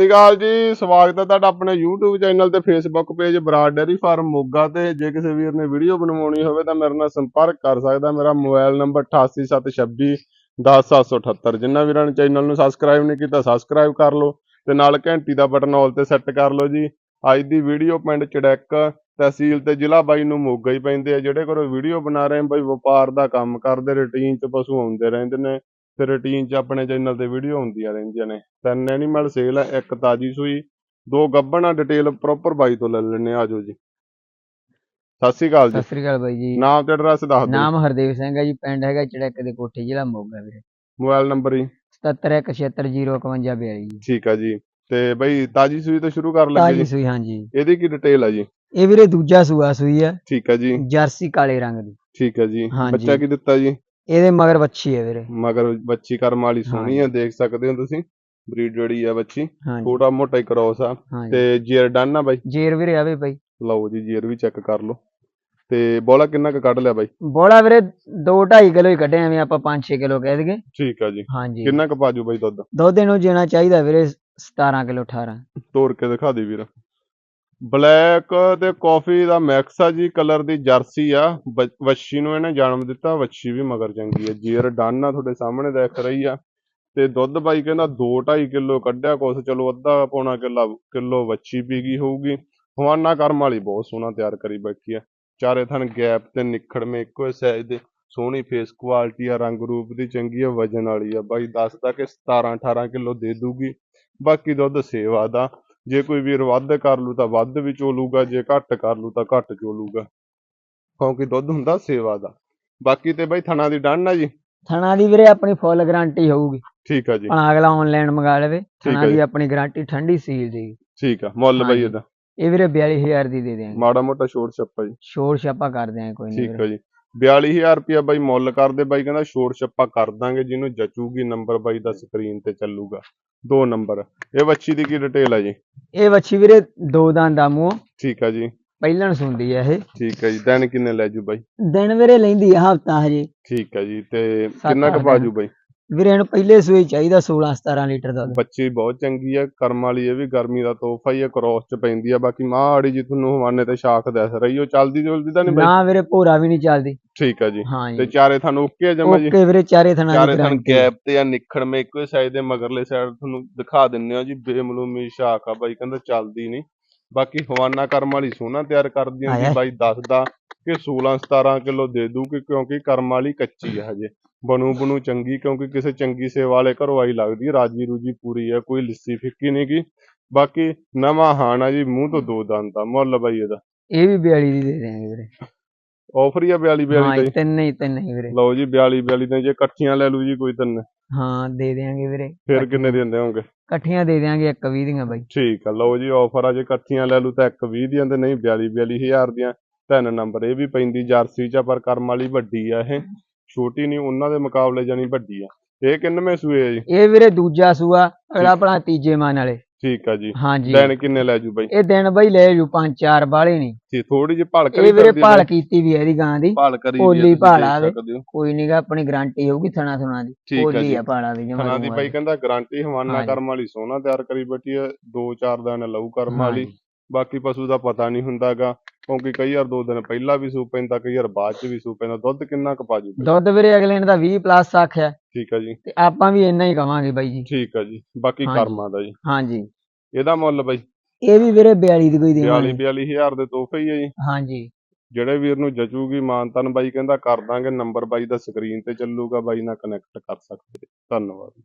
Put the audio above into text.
ਸਤਿ ਸ਼੍ਰੀ ਅਕਾਲ ਜੀ, ਸਵਾਗਤ ਹੈ ਤੁਹਾਡਾ ਆਪਣੇ YouTube ਚੈਨਲ ਤੇ Facebook page Brar dairy farm Moga ਤੇ। ਜੇ ਕਿਸੇ ਵੀਰ ਨੇ ਵੀਡੀਓ ਬਣਵਾਉਣੀ ਹੋਵੇ ਤਾਂ ਮੇਰੇ ਨਾਲ ਸੰਪਰਕ ਕਰ ਸਕਦਾ ਮੇਰਾ ਮੋਬਾਈਲ ਨੰਬਰ 8876 10778 ਜਿਨ੍ਹਾਂ ਵੀਰਾਂ ਨੇ ਚੈਨਲ ਨੂੰ ਸਬਸਕ੍ਰਾਈਬ ਨਹੀਂ ਕੀਤਾ ਸਬਸਕ੍ਰਾਈਬ ਕਰ ਲਓ ਤੇ ਨਾਲ ਘੰਟੀ ਦਾ ਬਟਨ ਆਲ ਤੇ ਸੈੱਟ ਕਰ ਲਓ ਜੀ। ਅੱਜ ਦੀ ਵੀਡੀਓ ਪਿੰਡ ਚੜੈਕ ਤਹਿਸੀਲ ਤੇ ਜ਼ਿਲ੍ਹਾ ਬਾਈ ਨੂੰ ਮੋਗਾ ਹੀ ਪੈਂਦੇ ਆ। ਜਿਹੜੇ ਕੋਲ ਵੀਡੀਓ ਬਣਾ ਰਹੇ ਆ ਬਾਈ ਵਪਾਰ ਦਾ ਕੰਮ ਕਰਦੇ ਰੂਟੀਨ 'ਚ ਪਸ਼ੂ ਆਉਂਦੇ ਰਹਿੰਦੇ ਨੇ। ਤੇ ਰੂਟੀਨ 'ਚ ਆਪਣੇ ਚੈਨਲ ਤੇ ਵੀਡੀਓ ਹੁੰਦੀਆਂ ਰਹਿੰਦੀਆਂ ਨੇ। ਤਿੰਨ ਐਨੀਮਲ ਸੇਲ ਹੈ ਇੱਕ ਤਾਜੀ ਸੂਈ ਦੋ ਗੱਭਣਾ ਡਿਟੇਲ ਪ੍ਰੋਪਰ ਬਾਈ ਤੋਂ ਲੈ ਲੈਣੇ ਆਜੋ ਜੀ। ਸਤਿ ਸ਼੍ਰੀ ਅਕਾਲ ਜੀ। ਸਤਿ ਸ੍ਰੀ ਅਕਾਲ ਬਾਈ ਜੀ। ਨਾਮ ਤੇ ਐਡਰੈਸ ਦੱਸ ਦਿਓ। ਨਾਮ ਹਰਦੇਵ ਸਿੰਘ ਹੈ ਜੀ ਪਿੰਡ ਹੈਗਾ ਚੜਕ ਦੇ ਕੋਠੇ ਜ਼ਿਲ੍ਹਾ ਮੋਗਾ ਵੀਰੇ। ਮੋਬਾਈਲ ਨੰਬਰ ਹੀ 7716705152 ਜੀ। ਠੀਕ ਆ ਜੀ। ਤੇ ਬਈ ਤਾਜੀ ਸੂਈ ਤੋਂ ਸ਼ੁਰੂ ਕਰ ਲੱਗੇ ਤਾਜੀ ਜੀ। ਸੂਈ ਹਾਂਜੀ। ਇਹਦੀ ਕੀ ਡਿਟੇਲ ਆ ਜੀ? ਇਹ ਵੀਰੇ ਦੂਜਾ ਸੂਆ ਸੂਈ ਹੈ ਠੀਕ ਆ ਜੀ। ਜਰਸੀ ਕਾਲੇ ਰੰਗ ਦੀ। ਠੀਕ ਆ ਜੀ। ਬੱਚਾ ਕੀ ਦਿੱਤਾ ਜੀ? ਇਹਦੇ ਮਗਰ ਵੱਛੀ ਹੈ ਵੀਰੇ। ਮਗਰ ਬੱਚੀ ਕਰਮ ਵਾਲੀ ਸੋਹਣੀ ਆ ਦੇਖ ਸਕਦੇ ਹੋ ਤੁਸੀਂ ਬਰੀਡ ਜਿਹੜੀ ਆ ਬੱਚੀ। ਹਾਂਜੀ। ਛੋਟਾ ਮੋਟਾ ਹੀ ਕ੍ਰੋਸ ਆ। ਹਾਂਜੀ। ਤੇ ਜੀਰ ਡਨ ਆ ਬਾਈ? ਜੇਰ ਵੀਰੇ ਆਵੇ ਬਾਈ। ਲਓ ਜੀ ਜੀਰ ਵੀ ਚੈੱਕ ਕਰ ਲਓ। ਤੇ ਬੋਲਾ ਕਿੰਨਾ ਕੁ ਕੱਢ ਲਿਆ ਬਾਈ? ਬੋਲਾ ਵੀਰੇ 2.5 ਕਿਲੋ ਹੀ ਕੱਢੇ ਐਵੇਂ ਆਪਾਂ 5-6 ਕਿਲੋ ਕਹਿ ਦਈਏ। ਠੀਕ ਆ ਜੀ। ਹਾਂਜੀ। ਕਿੰਨਾ ਕੁ ਪਾਜੂ ਬਾਈ ਦੁੱਧ? ਦੁੱਧ ਇਹਨੂੰ ਦੇਣਾ ਚਾਹੀਦਾ ਵੀਰੇ 17 ਕਿਲੋ 18 ਤੋੜ ਕੇ ਦਿਖਾ ਦੇ ਵੀਰ। ਬਲੈਕ ਤੇ ਕਾਫੀ ਦਾ ਮਿਕਸ ਆ ਜੀ ਕਲਰ ਦੀ ਜਰਸੀ ਆ। ਬ- ਵੱਛੀ ਨੂੰ ਇਹਨੇ ਜਨਮ ਦਿੱਤਾ, ਵੱਛੀ ਵੀ ਮਗਰ ਚੰਗੀ ਆ। ਜੀਰ ਡਨ ਆ, ਤੁਹਾਡੇ ਸਾਹਮਣੇ ਦੇਖ ਰਹੀ ਆ। ਤੇ ਦੁੱਧ ਬਾਈ ਕਹਿੰਦਾ 2.5 ਕਿਲੋ ਕੱਢਿਆ ਕੁਛ, ਚਲੋ ਅੱਧਾ ਪੌਣਾ ਕਿੱਲਾ, ਕਿਲੋ ਵੱਛੀ ਪੀ ਗਈ ਹੋਊਗੀ। ਹਵਾਨਾ ਕਰਮ ਵਾਲੀ ਬਹੁਤ ਸੋਹਣਾ ਤਿਆਰ ਕਰੀ ਬੈਠੀ ਆ। ਚਾਰੇ ਥਣ ਗੈਪ ਤੇ ਨਿਖੜਵੇਂ ਇੱਕੋ ਸਾਈਜ਼ ਦੇ। ਸੋਹਣੀ ਫੇਸ ਕੁਆਲਿਟੀ ਆ, ਰੰਗ ਰੂਪ ਦੀ ਚੰਗੀ ਆ, ਵਜਨ ਵਾਲੀ ਆ। ਬਾਈ ਦੱਸਦਾ ਕਿ 17 18 ਕਿਲੋ ਦੇ ਦੂਗੀ। ਬਾਕੀ ਦੁੱਧ ਸੇਵਾ ਦਾ। ਜੇ ਕੋਈ ਵੀਰ ਵੱਧ ਕਰ ਲੂ ਤਾਂ ਵੱਧ ਵੀ ਚੋਲੂਗਾ ਜੇ ਘੱਟ ਕਰ ਲੂ ਤਾਂ ਘੱਟ ਚੋਲੂਗਾ ਕਿਉਂਕਿ ਦੁੱਧ ਹੁੰਦਾ ਸੇਵਾ ਦਾ। ਬਾਕੀ ਤੇ ਬਾਈ ਥਣਾ ਦੀ ਡੰਨ ਆ ਜੀ। ਥਣਾ ਦੀ ਵੀਰੇ ਆਪਣੀ ਫੁੱਲ ਗਾਰੰਟੀ ਹੋਊਗੀ। ਠੀਕ ਆ ਜੀ। ਭਾਵੇਂ ਅਗਲਾ ਆਨਲਾਈਨ ਮੰਗਾ ਲਵੇ ਥਣਾ ਦੀ। ਆਪਣੀ ਗਾਰੰਟੀ ਠੰਡੀ ਸੀਲ ਦੀ ਠੀਕ ਆ ਮੁੱਲ ਬਾਈ। ਇਹਦਾ। ਇਹ ਵੀਰੇ 42000 ਦੀ ਦੇ ਦਿਆਂਗੇ। ਮਾੜਾ ਮੋਟਾ ਛੋਟ ਛੱਪਾ ਜੀ। ਸ਼ੋਰ ਛਾਪਾ ਕਰ ਦਿਆਂਗੇ ਕੋਈ ਨਹੀਂ ਠੀਕ ਆ ਜੀ। 42000 ਰੁਪਇਆ ਬਾਈ ਮੁੱਲ ਕਰਦੇ ਬਾਈ ਕਹਿੰਦਾ ਛੋਟ ਛੱਪਾ ਕਰ ਦਾਂਗੇ ਜਿਹਨੂੰ ਜਚੂਗੀ ਨੰਬਰ ਬਾਈ ਦਾ ਸਕਰੀਨ ਤੇ ਚੱਲੂਗਾ ਦੋ ਨੰਬਰ ਇਹ ਵੱਛੀ ਦੀ ਕੀ ਡਿਟੇਲ ਆ ਜੀ? ਇਹ ਵੱਛੀ ਵੀਰੇ ਦੋ ਦੰਦ ਦਾ ਮੂੰਹ। ਠੀਕ ਆ ਜੀ। ਪਹਿਲਣ ਸੁੰਦੀ ਹੈ ਇਹ। ਠੀਕ ਆ ਜੀ। ਦਿਨ ਕਿੰਨੇ ਲੈ ਜੂ ਬਾਈ? ਦਿਨ ਵੀਰੇ ਲੈਂਦੀ ਹੈ ਹਫਤਾ ਹਜੇ। ਠੀਕ ਆ ਜੀ। ਤੇ ਕਿੰਨਾ ਕੁ ਬਾਜੂ ਬਾਈ? ਵੀਰੇ ਇਹਨੂੰ ਪਹਿਲੇ ਸੂਈ ਚਾਹੀਦਾ 16 17 ਲੀਟਰ ਦੁੱਧ। ਬੱਚੀ ਬਹੁਤ ਚੰਗੀ ਆ ਕਰਮ ਵਾਲੀ ਇਹ ਵੀ ਗਰਮੀ ਦਾ ਤੋਹਫਾ ਹੀ ਆ ਕ੍ਰੋਸ ਚ ਪੈਂਦੀ ਆ ਬਾਕੀ ਮਾਂ ਆੜੀ ਜੀ ਤੁਹਾਨੂੰ ਹਵਾਨੇ ਤੇ ਸ਼ਾਖ ਦੱਸ ਰਹੀ ਉਹ ਚੱਲਦੀ ਜੁਲਦੀ ਤਾਂ ਨਹੀਂ ਬਾਈ? ਨਾ ਵੀਰੇ ਭੋਰਾ ਵੀ ਨਹੀਂ ਚੱਲਦੀ। ਠੀਕ ਆ ਜੀ। ਹਾਂ ਤੇ ਚਾਰੇ ਤੁਹਾਨੂੰ ਓਕੇ ਆ ਜਮਾ ਜੀ? ਓਕੇ ਵੀਰੇ ਚਾਰੇ ਥਣਾ ਚਾਰੇ ਦੀ ਥਣ guarantee। ਗੈਪ ਤੇ ਆ ਨਿਖੜ ਮੇ ਇੱਕੋ ਸਾਈਡ ਦੇ ਮਗਰਲੇ ਸਾਈਡ ਤੁਹਾਨੂੰ ਦਿਖਾ ਦਿੰਨੇ ਆ ਜੀ ਬੇਮਲੂਮੀ ਸ਼ਾਖ ਆ ਬਾਈ ਕਹਿੰਦਾ ਚੱਲਦੀ ਨਹੀਂ। ਬਾਕੀ ਹਵਾਨਾ ਕਰਮ ਵਾਲੀ ਸੋਹਣਾ ਤਿਆਰ ਕਰਦੀ ਆਇਆ। ਹੁੰਦੀ ਬਾਈ ਦੱਸਦਾ ਕਿ 16 17 ਕਿਲੋ ਦੇ ਦੂਗੀ ਕਿਉਂਕਿ ਕਰਮ ਵਾਲੀ ਕੱਚੀ ਆ ਹਜੇ। ਬਣੂ ਬਣੂ ਚੰਗੀ ਕਿਉਂਕਿ ਕਿਸੇ ਚੰਗੀ ਸੇਵਾ ਵਾਲੇ ਘਰੋਂ ਆਈ ਲੱਗਦੀ ਰਾਜੀ ਰੂਜੀ ਪੂਰੀ ਆ ਕੋਈ ਲਿੱਸੀ ਫਿੱਕੀ ਨੀ ਗੀ। ਬਾਕੀ ਨਵਾਂ ਹਾਣ ਜੀ ਮੂੰਹ ਤੋਂ ਦੋ ਦੰਦ ਆ ਮੁੱਲ ਬਾਈ ਇਹਦਾ। ਇਹ ਵੀ 42 ਦੀ ਦੇ ਦਿਆਂਗੇ ਵੀਰੇ। ਆਫਰ ਹੀ ਆ 42 42 ਹਾਂ ਦਾ ਜੀ। ਤਿੰਨ ਹੀ ਤਿੰਨ ਹੀ ਵੀਰੇ। ਲਓ ਜੀ 42 42 ਦੇ ਜੇ ਇਕੱਠੀਆਂ ਲੈ ਲੂ ਜੀ ਕੋਈ ਤਿੰਨ। ਹਾਂ ਦੇ ਦਿਆਂਗੇ ਵੀਰੇ। ਫਿਰ ਕਿੰਨੇ ਦਿੰਦੇ ਹੋਗੇ ਇਕੱਠੀਆਂ ਦੇ ਦਿਆਂਗੇ ਇੱਕ 20 ਦੀਆਂ ਬਾਈ। ਠੀਕ ਆ ਲਓ ਜੀ ਆਫਰ ਆ ਜੇ ਇਕੱਠੀਆਂ ਲੈ ਲੂ ਤਾਂ ਇੱਕ 20 ਦੀਆਂ ਤੇ ਨਹੀਂ 42 42000 ਦੀਆਂ। ਤਿੰਨ ਨੰਬਰ ਇਹ ਵੀ ਪੈਂਦੀ ਜਰਸੀ ਚ ਪਰ ਕਰਮ ਵਾਲੀ ਵੱਡੀ ਆ ਇਹ। ਛੋਟੀ ਨਹੀਂ ਉਹਨਾਂ ਦੇ ਮੁਕਾਬਲੇ ਜਾਨੀ ਵੱਡੀ ਆ। ਇਹ ਕਿੰਨਵੇਂ ਸੂਏ ਆ ਜੀ? ਇਹ ਵੀਰੇ ਦੂਜਾ ਸੂਆ ਅਗਲਾ ਆਪਣਾ ਤੀਜੇ ਮਾਨ ਵਾਲੇ। ਠੀਕ ਆ ਜੀ। ਹਾਂ ਜੀ ਦਿਨ ਕਿੰਨੇ ਲੈ ਜੂ ਬਾਈ? ਇਹ ਦਿਨ ਬਾਈ ਲੈ ਜੂ ਪੰਜ ਚਾਰ ਬਾਲੇ ਨਹੀਂ ਜੀ ਥੋੜੀ ਜਿਹੀ ਭਲਕ ਇਹ ਵੀਰੇ ਭਾਲ ਕੀਤੀ ਵੀ ਇਹਦੀ ਗਾਂ ਦੀ। ਭਾਲ ਕਰੀ ਭੋਲੀ ਤੁਸੀਂ ਭਾਲ ਆਵੇ। ਕੋਈ ਨਹੀਂਗਾ ਆਪਣੀ ਗਾਰੰਟੀ ਹੋਊਗੀ ਥਣਾ ਥੁਣਾ ਦੀ। ਠੀਕ ਆ ਭੋਲੀ ਜੀ ਆ ਭਾਲਾ ਦੀ ਜਮਾ ਦੀ ਬਾਈ ਕਹਿੰਦਾ ਗਾਰੰਟੀ ਹਵਾਨਾ ਹਾਂਜੀ। ਕਰਮ ਵਾਲੀ ਸੋਹਣਾ ਤਿਆਰ ਕਰੀ ਬੈਠੀ ਆ ਦੋ ਚਾਰ ਦਿਨ ਲਊ ਕਰਮ ਵਾਲੀ। ਹਾਂਜੀ। ਬਾਕੀ ਪਸ਼ੂ ਦਾ ਪਤਾ ਨਹੀਂ ਹੁੰਦਾਗਾ। ਕਿਉਂਕਿ ਕਈ ਵਾਰ ਦੋ ਦਿਨ ਪਹਿਲਾਂ ਵੀ ਸੂ ਪੈਂਦਾ ਕਈ ਵਾਰ ਬਾਅਦ ਚ ਵੀ ਸੂ ਪੈਂਦਾ। ਦੁੱਧ ਕਿੰਨਾ ਕੁ ਪਾਜੂ ਦੁੱਧ ਵੀਰੇ ਅਗਲੇ ਨੇ ਤਾਂ 20 ਪਲੱਸ ਆਖਿਆ। ਠੀਕ ਆ ਜੀ। ਤੇ ਆਪਾਂ ਵੀ ਇੰਨਾ ਹੀ ਕਵਾਂਗੇ ਬਾਈ ਜੀ। ਠੀਕ ਆ ਜੀ। ਬਾਕੀ ਹਾਂਜੀ। ਕਰਮਾਂ ਦਾ ਜੀ। ਹਾਂਜੀ। ਇਹਦਾ ਮੁੱਲ ਬਾਈ? ਇਹ ਵੀ ਵੀਰੇ 42 ਦੀ ਕੋਈ 42 ਦੇਵਾਂਗੇ 42000 ਦੇ ਤੋਹਫੇ ਹੀ ਆ ਜੀ। ਹਾਂਜੀ। ਜਿਹੜੇ ਵੀਰ ਨੂੰ ਜਚੂਗੀ ਮਾਨਤਨ ਬਾਈ ਕਹਿੰਦਾ ਕਰ ਦਾਂਗੇ ਨੰਬਰ ਬਾਈ ਦਾ ਸਕਰੀਨ ਤੇ ਚੱਲੂਗਾ ਬਾਈ ਨਾਲ ਕਨੈਕਟ ਕਰ ਸਕਦੇ। ਧੰਨਵਾਦ।